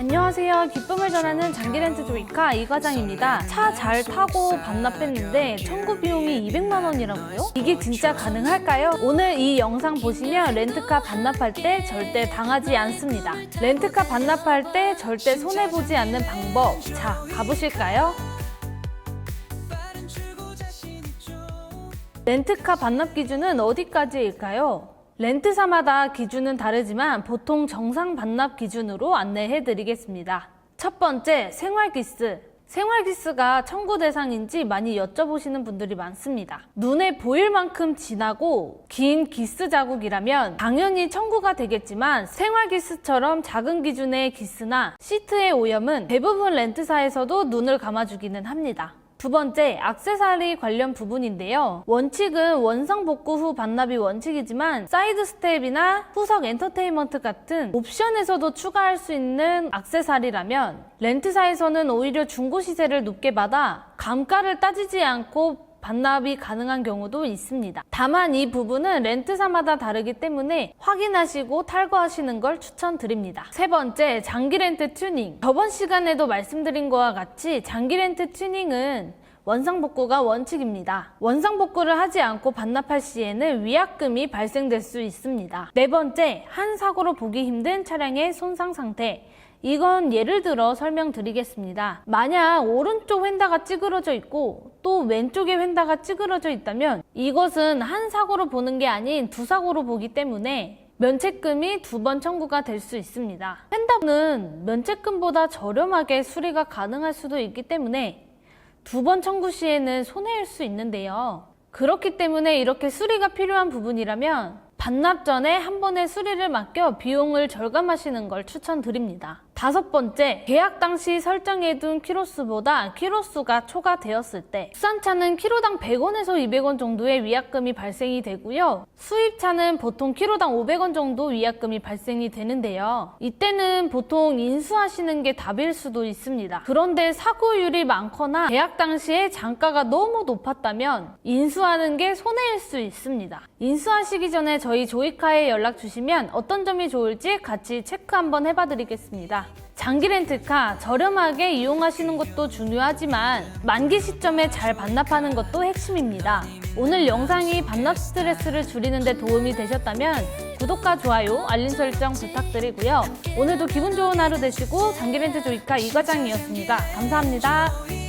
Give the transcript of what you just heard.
안녕하세요. 기쁨을 전하는 장기렌트 조이카 이 과장입니다. 차 잘 타고 반납했는데 청구 비용이 200만 원이라고요? 이게 진짜 가능할까요? 오늘 이 영상 보시면 렌트카 반납할 때 절대 당하지 않습니다. 렌트카 반납할 때 절대 손해보지 않는 방법. 자, 가보실까요? 렌트카 반납 기준은 어디까지일까요? 렌트사마다 기준은 다르지만 보통 정상 반납 기준으로 안내해 드리겠습니다. 첫 번째, 생활기스. 생활기스가 청구 대상인지 많이 여쭤보시는 분들이 많습니다. 눈에 보일 만큼 진하고 긴 기스 자국이라면 당연히 청구가 되겠지만 생활기스처럼 작은 기준의 기스나 시트의 오염은 대부분 렌트사에서도 눈을 감아주기는 합니다. 두 번째, 악세사리 관련 부분인데요. 원칙은 원상 복구 후 반납이 원칙이지만 사이드 스텝이나 후석 엔터테인먼트 같은 옵션에서도 추가할 수 있는 악세사리라면 렌트사에서는 오히려 중고 시세를 높게 받아 감가를 따지지 않고 반납이 가능한 경우도 있습니다. 다만 이 부분은 렌트사마다 다르기 때문에 확인하시고 탈거하시는 걸 추천드립니다. 세 번째, 장기 렌트 튜닝. 저번 시간에도 말씀드린 것과 같이 장기 렌트 튜닝은 원상복구가 원칙입니다. 원상복구를 하지 않고 반납할 시에는 위약금이 발생될 수 있습니다. 네 번째, 한 사고로 보기 힘든 차량의 손상 상태. 이건 예를 들어 설명드리겠습니다. 만약 오른쪽 휀다가 찌그러져 있고 또 왼쪽에 휀다가 찌그러져 있다면 이것은 한 사고로 보는 게 아닌 두 사고로 보기 때문에 면책금이 두 번 청구가 될 수 있습니다. 휀다는 면책금보다 저렴하게 수리가 가능할 수도 있기 때문에 두 번 청구 시에는 손해일 수 있는데요. 그렇기 때문에 이렇게 수리가 필요한 부분이라면 반납 전에 한 번에 수리를 맡겨 비용을 절감하시는 걸 추천드립니다. 다섯 번째, 계약 당시 설정해둔 키로수보다 키로수가 초과되었을 때 국산차는 키로당 100원에서 200원 정도의 위약금이 발생이 되고요. 수입차는 보통 키로당 500원 정도 위약금이 발생이 되는데요. 이때는 보통 인수하시는 게 답일 수도 있습니다. 그런데 사고율이 많거나 계약 당시에 장가가 너무 높았다면 인수하는 게 손해일 수 있습니다. 인수하시기 전에 저희 조이카에 연락 주시면 어떤 점이 좋을지 같이 체크 한번 해봐 드리겠습니다. 장기 렌트카 저렴하게 이용하시는 것도 중요하지만 만기 시점에 잘 반납하는 것도 핵심입니다. 오늘 영상이 반납 스트레스를 줄이는 데 도움이 되셨다면 구독과 좋아요, 알림 설정 부탁드리고요. 오늘도 기분 좋은 하루 되시고 장기 렌트 조이카 이 과장이었습니다. 감사합니다.